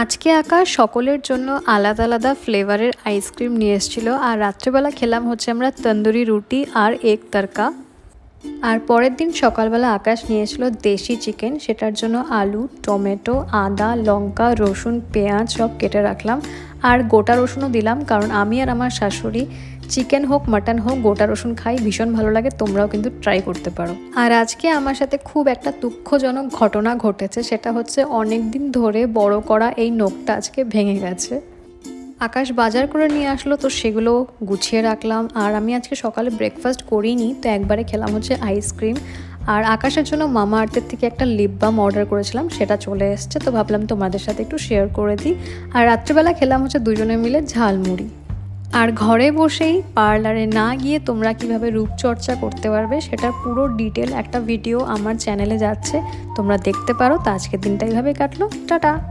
আজকে আঁকা সকলের জন্য আলাদা আলাদা ফ্লেভারের আইসক্রিম নিয়ে এসেছিল। আর রাত্রেবেলা খেলাম হচ্ছে আমরা তন্দুরি রুটি আর এক তরকা আর পরের দিন সকালবেলা আকাশ নিয়ে এসেছিল দেশি চিকেন সেটার জন্য আলু, টমেটো, আদা, লঙ্কা, রসুন, পেঁয়াজ সব কেটে রাখলাম। আর গোটা রসুনও দিলাম, কারণ আমি আর আমার শাশুড়ি চিকেন হোক, মাটন হোক, গোটা রসুন খাই, ভীষণ ভালো লাগে, তোমরাও কিন্তু ট্রাই করতে পারো। আর আজকে আমার সাথে খুব একটা দুঃখজনক ঘটনা ঘটেছে, সেটা হচ্ছে অনেক দিন ধরে বড় করা এই নোকটা আজকে ভেঙে গেছে। আকাশ বাজার করে নিয়ে আসলো, তো সেগুলো গুছিয়ে রাখলাম, আর আমি আজকে সকালে ব্রেকফাস্ট করিনি, তো একবারে খেলাম হচ্ছে আইসক্রিম আর আকাশের জন্য মামা আর্থের থেকে একটা লিপ বাম অর্ডার করেছিলাম, সেটা চলে এসছে, তো ভাবলাম তোমাদের সাথে একটু শেয়ার করে দিই। আর রাত্রিবেলা খেলাম হচ্ছে দুজনে মিলে ঝালমুড়ি। আর ঘরে বসেই পার্লারে না গিয়ে তোমরা কীভাবে রূপচর্চা করতে পারবে, সেটার পুরো ডিটেল একটা ভিডিও আমার চ্যানেলে যাচ্ছে, তোমরা দেখতে পারো, তো আজকের দিনটা এইভাবে কাটলো, টাটা!